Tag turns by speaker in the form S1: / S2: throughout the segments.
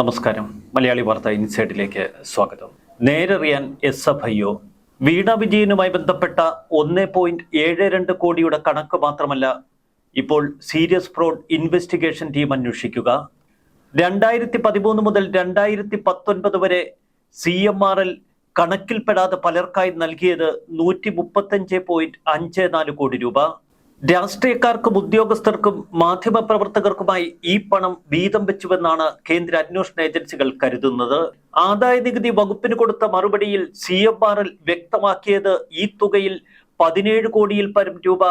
S1: നമസ്കാരം. മലയാളി വാർത്ത ഇൻസൈഡിലേക്ക് സ്വാഗതം. നേരറിയാൻ S F I O. Veena വിജയനുമായി ബന്ധപ്പെട്ട ഒന്ന് പോയിന്റ് ഏഴ് രണ്ട് കോടിയുടെ കണക്ക് മാത്രമല്ല ഇപ്പോൾ സീരിയസ് ഫ്രോഡ് ഇൻവെസ്റ്റിഗേഷൻ ടീം അന്വേഷിക്കുക. രണ്ടായിരത്തി പതിമൂന്ന് മുതൽ രണ്ടായിരത്തി പത്തൊൻപത് വരെ സി എം ആർ എൽ കണക്കിൽപ്പെടാതെ പലർക്കായി നൽകിയത് നൂറ്റി മുപ്പത്തഞ്ച് പോയിന്റ് അഞ്ച് നാല് കോടി രൂപ. രാഷ്ട്രീയക്കാർക്കും ഉദ്യോഗസ്ഥർക്കും മാധ്യമപ്രവർത്തകർക്കുമായി ഈ പണം വീതം വെച്ചുവെന്നാണ് കേന്ദ്ര അന്വേഷണ ഏജൻസികൾ കരുതുന്നത്. ആദായ നികുതി വകുപ്പിന് കൊടുത്ത മറുപടിയിൽ സി എം വ്യക്തമാക്കിയത് ഈ തുകയിൽ പതിനേഴ് കോടിയിൽ പരം രൂപ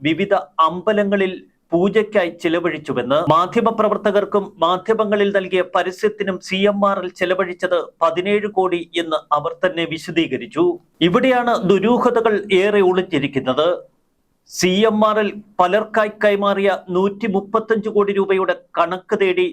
S1: വിവിധ അമ്പലങ്ങളിൽ പൂജയ്ക്കായി ചെലവഴിച്ചുവെന്ന്. മാധ്യമപ്രവർത്തകർക്കും മാധ്യമങ്ങളിൽ നൽകിയ പരസ്യത്തിനും സി എം ആർ ചെലവഴിച്ചത് പതിനേഴ് കോടി എന്ന് അവർ തന്നെ വിശദീകരിച്ചു. ഇവിടെയാണ് ദുരൂഹതകൾ ഏറെ ഒളിഞ്ഞിരിക്കുന്നത്. സി എം ആർ എൽ പലർക്കായി കൈമാറിയ നൂറ്റി മുപ്പത്തഞ്ച് കോടി രൂപയുടെ കണക്ക് തേടി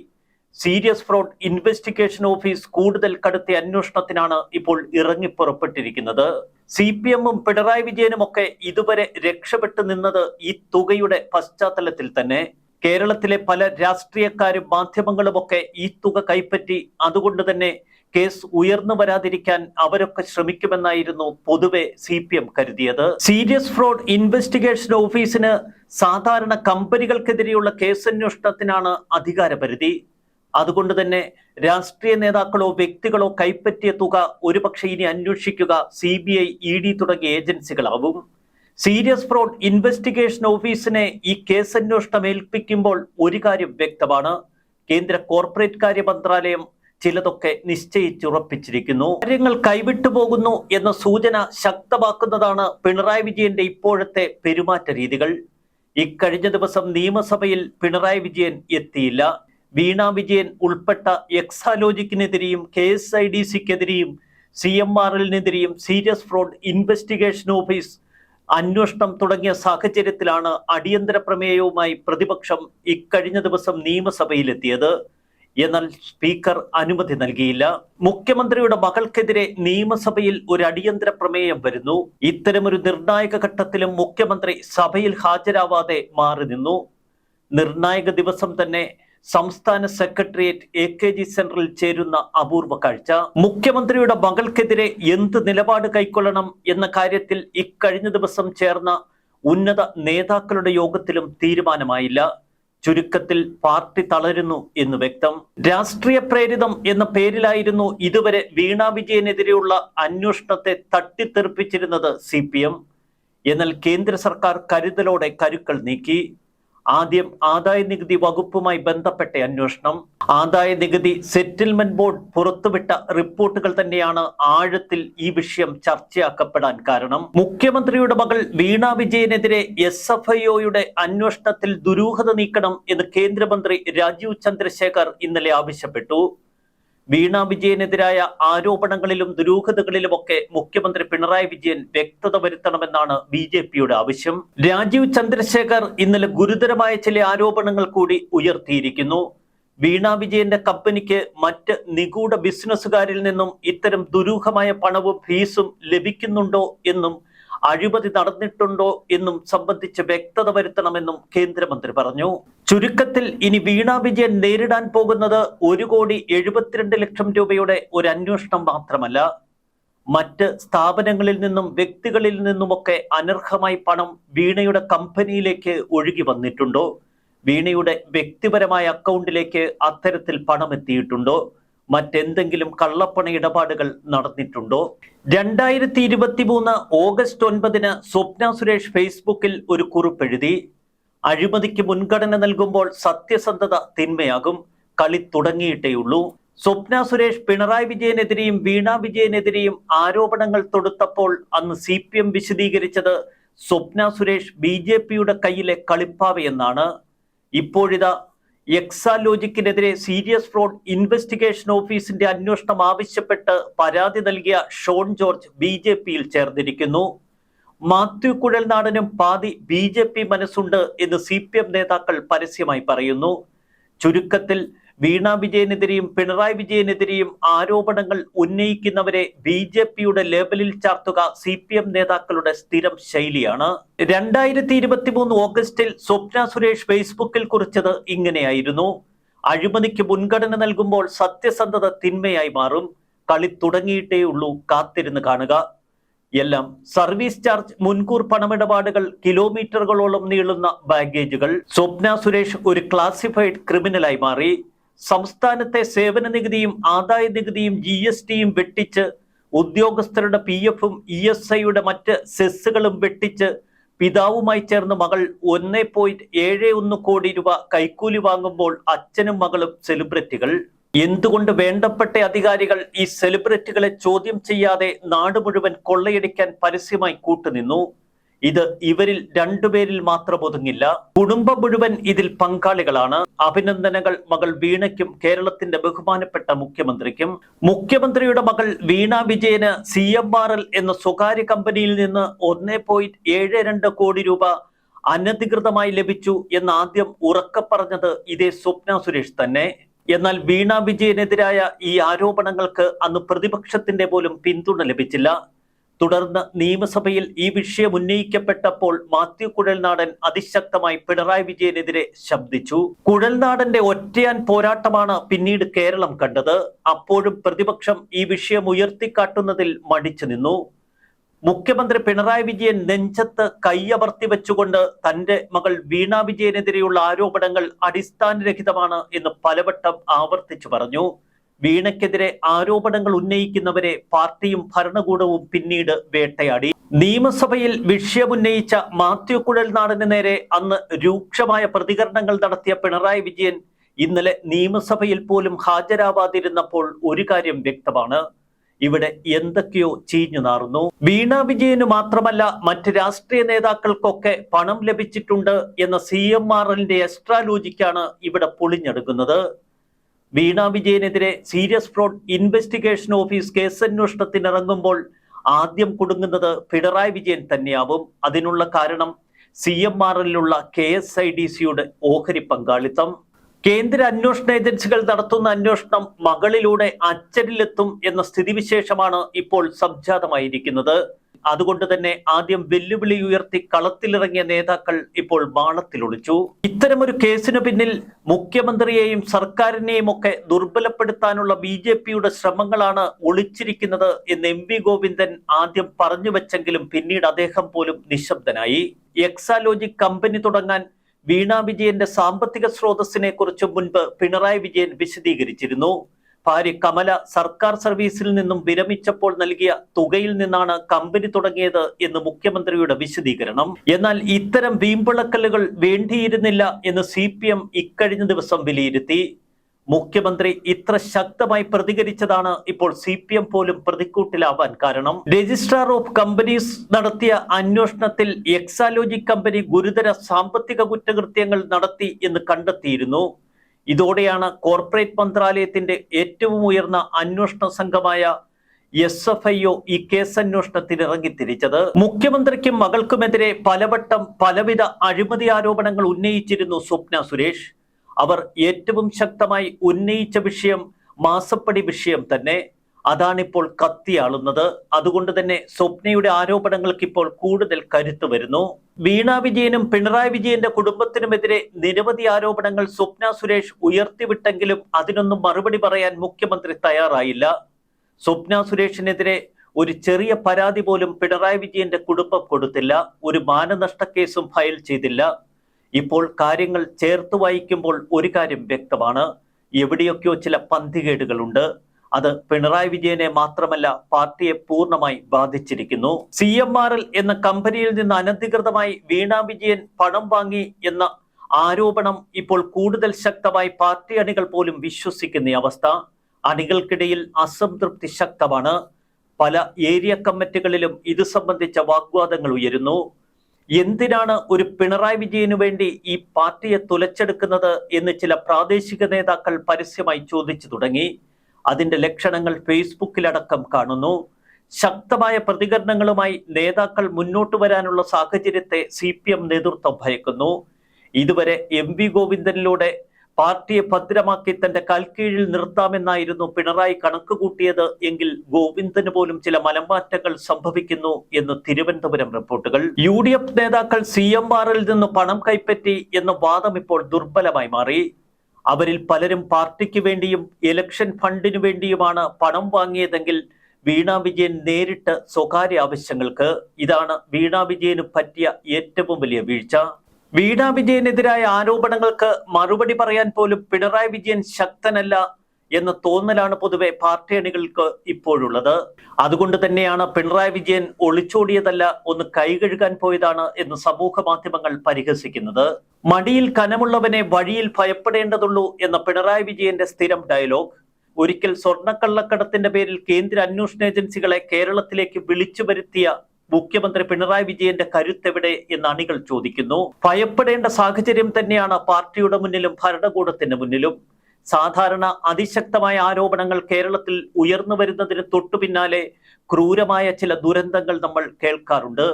S1: സീരിയസ് ഫ്രോഡ് ഇൻവെസ്റ്റിഗേഷൻ ഓഫീസ് കൂടുതൽ കടുത്ത അന്വേഷണത്തിനാണ് ഇപ്പോൾ ഇറങ്ങിപ്പുറപ്പെട്ടിരിക്കുന്നത്. സി പി എമ്മും പിണറായി വിജയനും ഒക്കെ ഇതുവരെ രക്ഷപ്പെട്ടു നിന്നത് ഈ തുകയുടെ പശ്ചാത്തലത്തിൽ തന്നെ. കേരളത്തിലെ പല രാഷ്ട്രീയക്കാരും മാധ്യമങ്ങളുമൊക്കെ ഈ തുക കൈപ്പറ്റി അതുകൊണ്ട് തന്നെ കേസ് ഉയർന്നു വരാതിരിക്കാൻ അവരൊക്കെ ശ്രമിക്കുമെന്നായിരുന്നു പൊതുവെ സി പി എം കരുതിയത്. സീരിയസ് ഫ്രോഡ് ഇൻവെസ്റ്റിഗേഷൻ ഓഫീസിന് സാധാരണ കമ്പനികൾക്കെതിരെയുള്ള കേസന്വേഷണത്തിനാണ് അധികാരപരിധി. അതുകൊണ്ട് തന്നെ രാഷ്ട്രീയ നേതാക്കളോ വ്യക്തികളോ കൈപ്പറ്റിയ തുക ഒരുപക്ഷെ ഇനി അന്വേഷിക്കുക C B I E D തുടങ്ങിയ ഏജൻസികളാവും. സീരിയസ് ഫ്രോഡ് ഇൻവെസ്റ്റിഗേഷൻ ഓഫീസിനെ ഈ കേസന്വേഷണം ഏൽപ്പിക്കുമ്പോൾ ഒരു കാര്യം വ്യക്തമാണ്. കേന്ദ്ര കോർപ്പറേറ്റ് കാര്യ മന്ത്രാലയം ചിലതൊക്കെ നിശ്ചയിച്ചുറപ്പിച്ചിരിക്കുന്നു. കാര്യങ്ങൾ കൈവിട്ടു പോകുന്നു എന്ന സൂചന ശക്തമാക്കുന്നതാണ് പിണറായി വിജയന്റെ ഇപ്പോഴത്തെ പെരുമാറ്റ രീതികൾ. ഇക്കഴിഞ്ഞ ദിവസം നിയമസഭയിൽ പിണറായി വിജയൻ എത്തിയില്ല. വീണ വിജയൻ ഉൾപ്പെട്ട എക്സാലോജിക്കിനെതിരെയും കെ എസ് ഐ ഡി സിക്കെതിരെയും സി എം ആർ എല്ലിനെതിരെയും സീരിയസ് ഫ്രോഡ് ഇൻവെസ്റ്റിഗേഷൻ ഓഫീസ് അന്വേഷണം തുടങ്ങിയ സാഹചര്യത്തിലാണ് അടിയന്തര പ്രമേയവുമായി പ്രതിപക്ഷം ഇക്കഴിഞ്ഞ ദിവസം നിയമസഭയിലെത്തിയത്. എന്നാൽ സ്പീക്കർ അനുമതി നൽകിയില്ല. മുഖ്യമന്ത്രിയുടെ മകൾക്കെതിരെ നിയമസഭയിൽ ഒരു അടിയന്തര പ്രമേയം വരുന്നു. ഇത്തരമൊരു നിർണായക ഘട്ടത്തിലും മുഖ്യമന്ത്രി സഭയിൽ ഹാജരാവാതെ മാറി നിന്നു. നിർണായക ദിവസം തന്നെ സംസ്ഥാന സെക്രട്ടേറിയറ്റ് എ കെ ജി സെന്ററിൽ ചേരുന്ന അപൂർവ കാഴ്ച. മുഖ്യമന്ത്രിയുടെ മകൾക്കെതിരെ എന്ത് നിലപാട് കൈക്കൊള്ളണം എന്ന കാര്യത്തിൽ ഇക്കഴിഞ്ഞ ദിവസം ചേർന്ന ഉന്നത നേതാക്കളുടെ യോഗത്തിലും തീരുമാനമായില്ല. ചുരുക്കത്തിൽ പാർട്ടി തളരുന്നു എന്ന് വ്യക്തം. രാഷ്ട്രീയ പ്രേരിതം എന്ന പേരിലായിരുന്നു ഇതുവരെ വീണ വിജയനെതിരെയുള്ള അന്വേഷണത്തെ തട്ടിത്തെറിപ്പിച്ചിരുന്നത് സി എന്നാൽ കേന്ദ്ര സർക്കാർ കരുതലോടെ കരുക്കൾ നീക്കി. ആദ്യം ആദായ നികുതി വകുപ്പുമായി ബന്ധപ്പെട്ട അന്വേഷണം ആദായ നികുതി സെറ്റിൽമെന്റ് ബോർഡ് പുറത്തുവിട്ട റിപ്പോർട്ടുകൾ തന്നെയാണ് ആഴത്തിൽ ഈ വിഷയം ചർച്ചയാക്കപ്പെടാൻ കാരണം. മുഖ്യമന്ത്രിയുടെ മകൾ വീണ വിജയനെതിരെ എസ് എഫ് ഐ ഒയുടെ അന്വേഷണത്തിൽ ദുരൂഹത നീക്കണം എന്ന് കേന്ദ്രമന്ത്രി രാജീവ് ചന്ദ്രശേഖർ ഇന്നലെ ആവശ്യപ്പെട്ടു. വീണ വിജയനെതിരായ ആരോപണങ്ങളിലും ദുരൂഹതകളിലുമൊക്കെ മുഖ്യമന്ത്രി പിണറായി വിജയൻ വ്യക്തത വരുത്തണമെന്നാണ് ബി ജെ പിയുടെ ആവശ്യം. രാജീവ് ചന്ദ്രശേഖർ ഇന്നലെ ഗുരുതരമായ ചില ആരോപണങ്ങൾ കൂടി ഉയർത്തിയിരിക്കുന്നു. വീണ വിജയന്റെ കമ്പനിക്ക് മറ്റ് നിഗൂഢ ബിസിനസ്സുകാരിൽ നിന്നും ഇത്തരം ദുരൂഹമായ പണവും ഫീസും ലഭിക്കുന്നുണ്ടോ എന്നും അഴിമതി നടന്നിട്ടുണ്ടോ എന്നും സംബന്ധിച്ച് വ്യക്തത വരുത്തണമെന്നും കേന്ദ്രമന്ത്രി പറഞ്ഞു. ചുരുക്കത്തിൽ ഇനി വീണ വിജയൻ നേരിടാൻ പോകുന്നത് ഒരു കോടി എഴുപത്തിരണ്ട് ലക്ഷം രൂപയുടെ ഒരു അന്വേഷണം മാത്രമല്ല. മറ്റ് സ്ഥാപനങ്ങളിൽ നിന്നും വ്യക്തികളിൽ നിന്നുമൊക്കെ അനർഹമായി പണം വീണയുടെ കമ്പനിയിലേക്ക് ഒഴുകി വന്നിട്ടുണ്ടോ? വീണയുടെ വ്യക്തിപരമായ അക്കൗണ്ടിലേക്ക് അത്തരത്തിൽ പണം എത്തിയിട്ടുണ്ടോ? മറ്റെന്തെങ്കിലും കള്ളപ്പണ ഇടപാടുകൾ നടന്നിട്ടുണ്ടോ? രണ്ടായിരത്തി ഇരുപത്തി മൂന്ന് ഓഗസ്റ്റ് ഒൻപതിന് സ്വപ്ന സുരേഷ് ഫേസ്ബുക്കിൽ ഒരു കുറിപ്പ് എഴുതി അഴിമതിക്ക് മുൻഗണന നൽകുമ്പോൾ സത്യസന്ധത തിന്മയാകും കളി തുടങ്ങിയിട്ടേയുള്ളൂ. സ്വപ്ന സുരേഷ് പിണറായി വിജയനെതിരെയും വീണ വിജയനെതിരെയും ആരോപണങ്ങൾ തൊടുത്തപ്പോൾ അന്ന് സി പി എം വിശദീകരിച്ചത് സ്വപ്ന സുരേഷ് ബി ജെ പിയുടെ കയ്യിലെ കളിപ്പാവയെന്നാണ്. ഇപ്പോഴിതാ എക്സാലോജിക്കിനെതിരെ സീരിയസ് ഫ്രോഡ് ഇൻവെസ്റ്റിഗേഷൻ ഓഫീസിന്റെ അന്വേഷണം ആവശ്യപ്പെട്ട് പരാതി നൽകിയ ഷോൺ ജോർജ് ബി ജെ പിയിൽ ചേർന്നിരിക്കുന്നു. മാത്യു കുഴൽനാടനും പാതി ബി ജെ പി മനസ്സുണ്ട് എന്ന് സി പി എം നേതാക്കൾ പരസ്യമായി പറയുന്നു. ചുരുക്കത്തിൽ വീണ വിജയനെതിരെയും പിണറായി വിജയനെതിരെയും ആരോപണങ്ങൾ ഉന്നയിക്കുന്നവരെ ബി ജെ പിയുടെ ലേബലിൽ ചാർത്തുക സി പി എം നേതാക്കളുടെ സ്ഥിരം ശൈലിയാണ്. രണ്ടായിരത്തി ഇരുപത്തി മൂന്ന് ഓഗസ്റ്റിൽ സ്വപ്ന സുരേഷ് ഫേസ്ബുക്കിൽ കുറിച്ചത് ഇങ്ങനെയായിരുന്നു. അഴിമതിക്ക് മുൻഗണന നൽകുമ്പോൾ സത്യസന്ധത തിന്മയായി മാറും. കളി തുടങ്ങിയിട്ടേ ഉള്ളൂ കാത്തിരുന്ന് കാണുക. എല്ലാം സർവീസ് ചാർജ് മുൻകൂർ പണമിടപാടുകൾ കിലോമീറ്ററുകളോളം നീളുന്ന ബാഗേജുകൾ. സ്വപ്ന സുരേഷ് ഒരു ക്ലാസിഫൈഡ് ക്രിമിനലായി മാറി. സംസ്ഥാനത്തെ സേവന നികുതിയും ആദായ നികുതിയും ജി എസ് ടിയും വെട്ടിച്ച് ഉദ്യോഗസ്ഥരുടെ പി എഫും ഇ എസ് ഐയുടെ മറ്റ് സെസ്സുകളും വെട്ടിച്ച് പിതാവുമായി ചേർന്ന് മകൾ ഒന്നേ പോയിന്റ് ഏഴ് ഒന്ന് കോടി രൂപ കൈക്കൂലി വാങ്ങുമ്പോൾ അച്ഛനും മകളും സെലിബ്രിറ്റികൾ. എന്തുകൊണ്ട് വേണ്ടപ്പെട്ട അധികാരികൾ ഈ സെലിബ്രിറ്റികളെ ചോദ്യം ചെയ്യാതെ നാട് മുഴുവൻ കൊള്ളയടിക്കാൻ പരസ്യമായി കൂട്ടുനിന്നു? ഇത് ഇവരിൽ രണ്ടുപേരിൽ മാത്രം ഒതുങ്ങില്ല. കുടുംബം മുഴുവൻ ഇതിൽ പങ്കാളികളാണ്. അഭിനന്ദനകൾ മകൾ വീണയ്ക്കും കേരളത്തിന്റെ ബഹുമാനപ്പെട്ട മുഖ്യമന്ത്രിക്കും. മുഖ്യമന്ത്രിയുടെ മകൾ വീണ വിജയന് സി എം ആർ എൽ എന്ന സ്വകാര്യ കമ്പനിയിൽ നിന്ന് ഒന്നേ പോയിന്റ് ഏഴ് രണ്ട് കോടി രൂപ അനധികൃതമായി ലഭിച്ചു എന്ന് ആദ്യം ഉറക്കെ പറഞ്ഞത് ഇതേ സ്വപ്ന സുരേഷ് തന്നെ. എന്നാൽ വീണ വിജയനെതിരായ ഈ ആരോപണങ്ങൾക്ക് അന്ന് പ്രതിപക്ഷത്തിന്റെ പോലും പിന്തുണ ലഭിച്ചില്ല. തുടർന്ന് നിയമസഭയിൽ ഈ വിഷയം ഉന്നയിക്കപ്പെട്ടപ്പോൾ മാത്യു കുഴൽനാടൻ അതിശക്തമായി പിണറായി വിജയനെതിരെ ശബ്ദിച്ചു. കുഴൽനാടന്റെ ഒറ്റയാൻ പോരാട്ടമാണ് പിന്നീട് കേരളം കണ്ടത്. അപ്പോഴും പ്രതിപക്ഷം ഈ വിഷയം ഉയർത്തിക്കാട്ടുന്നതിൽ മടിച്ചു നിന്നു. മുഖ്യമന്ത്രി പിണറായി വിജയൻ നെഞ്ചത്ത് കൈയമർത്തി വെച്ചുകൊണ്ട് തന്റെ മകൾ വീണ വിജയനെതിരെയുള്ള ആരോപണങ്ങൾ അടിസ്ഥാനരഹിതമാണ് എന്ന് പലവട്ടം ആവർത്തിച്ചു പറഞ്ഞു. വീണയ്ക്കെതിരെ ആരോപണങ്ങൾ ഉന്നയിക്കുന്നവരെ പാർട്ടിയും ഭരണകൂടവും പിന്നീട് വേട്ടയാടി. നിയമസഭയിൽ വിഷയമുന്നയിച്ച മാത്യു കുഴൽനാടന് നേരെ അന്ന് രൂക്ഷമായ പ്രതികരണങ്ങൾ നടത്തിയ പിണറായി വിജയൻ ഇന്നലെ നിയമസഭയിൽ പോലും ഹാജരാവാതിരുന്നപ്പോൾ ഒരു കാര്യം വ്യക്തമാണ്. ഇവിടെ എന്തൊക്കെയോ ചീഞ്ഞു നാറുന്നു. വീണ വിജയന് മാത്രമല്ല മറ്റ് രാഷ്ട്രീയ നേതാക്കൾക്കൊക്കെ പണം ലഭിച്ചിട്ടുണ്ട് എന്ന സി എം ആർ എല്ലിന്റെ എക്സ്ട്രാ ഇവിടെ പൊളിഞ്ഞെടുക്കുന്നത്. Veena വിജയനെതിരെ serious fraud investigation office case അന്വേഷണത്തിനിറങ്ങുമ്പോൾ ആദ്യം കുടുങ്ങുന്നത് പിണറായി വിജയൻ തന്നെയാവും. അതിനുള്ള കാരണം C M R K S I D സിയുടെ ഓഹരി പങ്കാളിത്തം. കേന്ദ്ര അന്വേഷണ ഏജൻസികൾ നടത്തുന്ന അന്വേഷണം മകളിലൂടെ അച്ഛനിലെത്തും എന്ന സ്ഥിതിവിശേഷമാണ് ഇപ്പോൾ സംജാതമായിരിക്കുന്നത്. അതുകൊണ്ട് തന്നെ ആദ്യം വെല്ലുവിളി ഉയർത്തി കളത്തിലിറങ്ങിയ നേതാക്കൾ ഇപ്പോൾ ബാണത്തിലൊളിച്ചു. ഇത്തരമൊരു കേസിനു പിന്നിൽ മുഖ്യമന്ത്രിയെയും സർക്കാരിനെയും ഒക്കെ ദുർബലപ്പെടുത്താനുള്ള ബി ജെ പിയുടെ ശ്രമങ്ങളാണ് ഒളിച്ചിരിക്കുന്നത് എന്ന് എം വി ഗോവിന്ദൻ ആദ്യം പറഞ്ഞു വെച്ചെങ്കിലും പിന്നീട് അദ്ദേഹം പോലും നിശബ്ദനായി. എക്സാലോജി കമ്പനി തുടങ്ങാൻ വീണ വിജയന്റെ സാമ്പത്തിക സ്രോതസ്സിനെ കുറിച്ച് മുൻപ് പിണറായി വിജയൻ വിശദീകരിച്ചിരുന്നു. ഭാര്യ കമല സർക്കാർ സർവീസിൽ നിന്നും വിരമിച്ചപ്പോൾ നൽകിയ തുകയിൽ നിന്നാണ് കമ്പനി തുടങ്ങിയത് എന്ന് മുഖ്യമന്ത്രിയുടെ വിശദീകരണം. എന്നാൽ ഇത്തരം വീമ്പിളക്കലുകൾ വേണ്ടിയിരുന്നില്ല എന്ന് സി പി എം ഇക്കഴിഞ്ഞ ദിവസം വിലയിരുത്തി. മുഖ്യമന്ത്രി ഇത്ര ശക്തമായി പ്രതികരിച്ചതാണ് ഇപ്പോൾ സി പി എം പോലും പ്രതിക്കൂട്ടിലാവാൻ കാരണം. രജിസ്ട്രാർ ഓഫ് കമ്പനീസ് നടത്തിയ അന്വേഷണത്തിൽ എക്സാലോജി കമ്പനി ഗുരുതര സാമ്പത്തിക കുറ്റകൃത്യങ്ങൾ നടത്തി എന്ന് കണ്ടെത്തിയിരുന്നു. ഇതോടെയാണ് കോർപ്പറേറ്റ് മന്ത്രാലയത്തിന്റെ ഏറ്റവും ഉയർന്ന അന്വേഷണ സംഘമായ എസ് എഫ് ഐ ഒ ഈ കേസ് ഇറങ്ങി തിരിച്ചത് മുഖ്യമന്ത്രിക്കും മകൾക്കുമെതിരെ പലവട്ടം പലവിധ അഴിമതി ആരോപണങ്ങൾ ഉന്നയിച്ചിരുന്നു സ്വപ്ന സുരേഷ്. അവർ ഏറ്റവും ശക്തമായി ഉന്നയിച്ച വിഷയം മാസപ്പടി വിഷയം തന്നെ. അതാണിപ്പോൾ കത്തിയാളുന്നത് അതുകൊണ്ട് തന്നെ സ്വപ്നയുടെ ആരോപണങ്ങൾക്ക് ഇപ്പോൾ കൂടുതൽ കരുത്ത് വരുന്നു. വീണ വിജയനും പിണറായി വിജയന്റെ കുടുംബത്തിനുമെതിരെ നിരവധി ആരോപണങ്ങൾ സ്വപ്ന സുരേഷ് ഉയർത്തിവിട്ടെങ്കിലും അതിനൊന്നും മറുപടി പറയാൻ മുഖ്യമന്ത്രി തയ്യാറായില്ല. സ്വപ്ന സുരേഷിനെതിരെ ഒരു ചെറിയ പരാതി പോലും പിണറായി വിജയന്റെ കുടുംബം കൊടുത്തില്ല. ഒരു മാനനഷ്ട കേസും ഫയൽ ചെയ്തില്ല. ഇപ്പോൾ കാര്യങ്ങൾ ചേർത്ത് വായിക്കുമ്പോൾ ഒരു കാര്യം വ്യക്തമാണ്. എവിടെയൊക്കെയോ ചില പന്തികേടുകളുണ്ട്. അത് പിണറായി വിജയനെ മാത്രമല്ല പാർട്ടിയെ പൂർണമായി ബാധിച്ചിരിക്കുന്നു. സി എന്ന കമ്പനിയിൽ നിന്ന് അനധികൃതമായി വീണ വിജയൻ പണം വാങ്ങി എന്ന ആരോപണം ഇപ്പോൾ കൂടുതൽ ശക്തമായി പാർട്ടി അണികൾ പോലും വിശ്വസിക്കുന്ന അവസ്ഥ. അണികൾക്കിടയിൽ അസംതൃപ്തി ശക്തമാണ്. പല ഏരിയ കമ്മിറ്റികളിലും ഇത് സംബന്ധിച്ച വാഗ്വാദങ്ങൾ ഉയരുന്നു. എന്തിനാണ് ഒരു പിണറായി വിജയനു വേണ്ടി ഈ പാർട്ടിയെ തുലച്ചെടുക്കുന്നത് എന്ന് ചില പ്രാദേശിക നേതാക്കൾ പരസ്യമായി ചോദിച്ചു തുടങ്ങി. അതിന്റെ ലക്ഷണങ്ങൾ ഫേസ്ബുക്കിലടക്കം കാണുന്നു. ശക്തമായ പ്രതികരണങ്ങളുമായി നേതാക്കൾ മുന്നോട്ട് വരാനുള്ള സാഹചര്യത്തെ സി പി എം നേതൃത്വം ഭയക്കുന്നു. ഇതുവരെ എം വി ഗോവിന്ദനിലൂടെ പാർട്ടിയെ ഭദ്രമാക്കി തന്റെ കൽക്കീഴിൽ നിർത്താമെന്നായിരുന്നു പിണറായി കണക്കുകൂട്ടിയത് എങ്കിൽ ഗോവിന്ദന് പോലും ചില മലമാറ്റങ്ങൾ സംഭവിക്കുന്നു എന്ന് തിരുവനന്തപുരം റിപ്പോർട്ടുകൾ. യു നേതാക്കൾ സി നിന്ന് പണം കൈപ്പറ്റി എന്ന വാദം ഇപ്പോൾ ദുർബലമായി മാറി. അവരിൽ പലരും പാർട്ടിക്ക് വേണ്ടിയും ഇലക്ഷൻ ഫണ്ടിനു വേണ്ടിയുമാണ് പണം വാങ്ങിയതെങ്കിൽ വീണ വിജയൻ നേരിട്ട് സ്വകാര്യ ആവശ്യങ്ങൾക്ക് ഇതാണ് വീണ വിജയന് പറ്റിയ ഏറ്റവും വലിയ വീഴ്ച. വീണ വിജയനെതിരായ ആരോപണങ്ങൾക്ക് മറുപടി പറയാൻ പോലും പിണറായി വിജയൻ ശക്തനല്ല. എന്ന തോന്നലാണ് പൊതുവെ പാർട്ടി അണികൾക്ക് ഇപ്പോഴുള്ളത്. അതുകൊണ്ട് തന്നെയാണ് പിണറായി വിജയൻ ഒളിച്ചോടിയതല്ല ഒന്ന് കൈകഴുകാൻ പോയതാണ് എന്ന് സമൂഹ മാധ്യമങ്ങൾ പരിഹസിക്കുന്നത്. മടിയിൽ കനമുള്ളവനെ വഴിയിൽ ഭയപ്പെടേണ്ടതുള്ളൂ എന്ന പിണറായി വിജയന്റെ സ്ഥിരം ഡയലോഗ്. ഒരിക്കൽ സ്വർണക്കള്ളക്കടത്തിന്റെ പേരിൽ കേന്ദ്ര അന്വേഷണ ഏജൻസികളെ കേരളത്തിലേക്ക് വിളിച്ചു വരുത്തിയ മുഖ്യമന്ത്രി പിണറായി വിജയന്റെ കരുത്തെവിടെ എന്ന് അണികൾ ചോദിക്കുന്നു. ഭയപ്പെടേണ്ട സാഹചര്യം തന്നെയാണ് പാർട്ടിയുടെ മുന്നിലും ഭരണകൂടത്തിന്റെ മുന്നിലും. സാധാരണ അതിശക്തമായ ആരോപണങ്ങൾ കേരളത്തിൽ ഉയർന്നു വരുന്നതിന് തൊട്ടു പിന്നാലെ ക്രൂരമായ ചില ദുരന്തങ്ങൾ നമ്മൾ കേൾക്കാറുണ്ട്.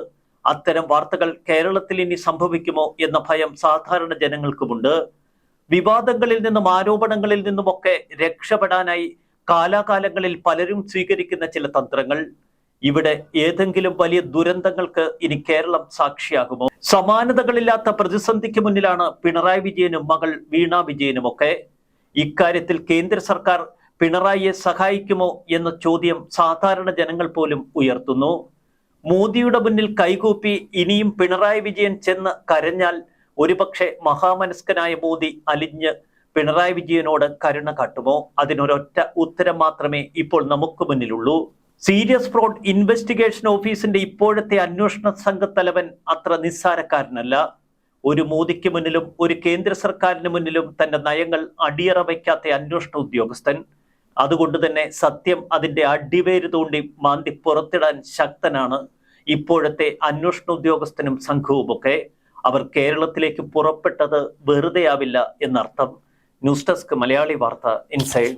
S1: അത്തരം വാർത്തകൾ കേരളത്തിൽ ഇനി സംഭവിക്കുമോ എന്ന ഭയം സാധാരണ ജനങ്ങൾക്കുമുണ്ട്. വിവാദങ്ങളിൽ നിന്നും ആരോപണങ്ങളിൽ നിന്നുമൊക്കെ രക്ഷപ്പെടാനായി കാലാകാലങ്ങളിൽ പലരും സ്വീകരിക്കുന്ന ചില തന്ത്രങ്ങൾ. ഇവിടെ ഏതെങ്കിലും വലിയ ദുരന്തങ്ങൾക്ക് ഇനി കേരളം സാക്ഷിയാകുമോ? സമാനതകളില്ലാത്ത പ്രതിസന്ധിക്ക് മുന്നിലാണ് പിണറായി വിജയനും മകൾ വീണ വിജയനും ഒക്കെ ഇക്കാര്യത്തിൽ കേന്ദ്ര സർക്കാർ പിണറായിയെ സഹായിക്കുമോ എന്ന ചോദ്യം സാധാരണ ജനങ്ങൾ പോലും ഉയർത്തുന്നു. മോദിയുടെ മുന്നിൽ കൈകൂപ്പി ഇനിയും പിണറായി വിജയൻ ചെന്ന് കരഞ്ഞാൽ ഒരുപക്ഷെ മഹാമനസ്കനായ മോദി അലിഞ്ഞ് പിണറായി വിജയനോട് കരുണ കാട്ടുമോ? അതിനൊരൊറ്റ ഉത്തരം മാത്രമേ ഇപ്പോൾ നമുക്ക് മുന്നിലുള്ളൂ. സീരിയസ് ഫ്രോഡ് ഇൻവെസ്റ്റിഗേഷൻ ഓഫീസിന്റെ ഇപ്പോഴത്തെ അന്വേഷണ സംഘത്തലവൻ അത്ര നിസ്സാരക്കാരനല്ല. ഒരു മോദിക്ക് മുന്നിലും ഒരു കേന്ദ്ര സർക്കാരിന് മുന്നിലും തന്റെ നയങ്ങൾ അടിയറ വയ്ക്കാത്ത അന്വേഷണ ഉദ്യോഗസ്ഥൻ. അതുകൊണ്ട് തന്നെ സത്യം അതിന്റെ അടിവേര് തോണ്ടി മാന്തി പുറത്തിടാൻ ശക്തനാണ് ഇപ്പോഴത്തെ അന്വേഷണ ഉദ്യോഗസ്ഥനും സംഘവുമൊക്കെ. അവർ കേരളത്തിലേക്ക് പുറപ്പെട്ടത് വെറുതെയാവില്ല എന്നർത്ഥം. ന്യൂസ് ഡെസ്ക് മലയാളി വാർത്ത ഇൻസൈഡ്.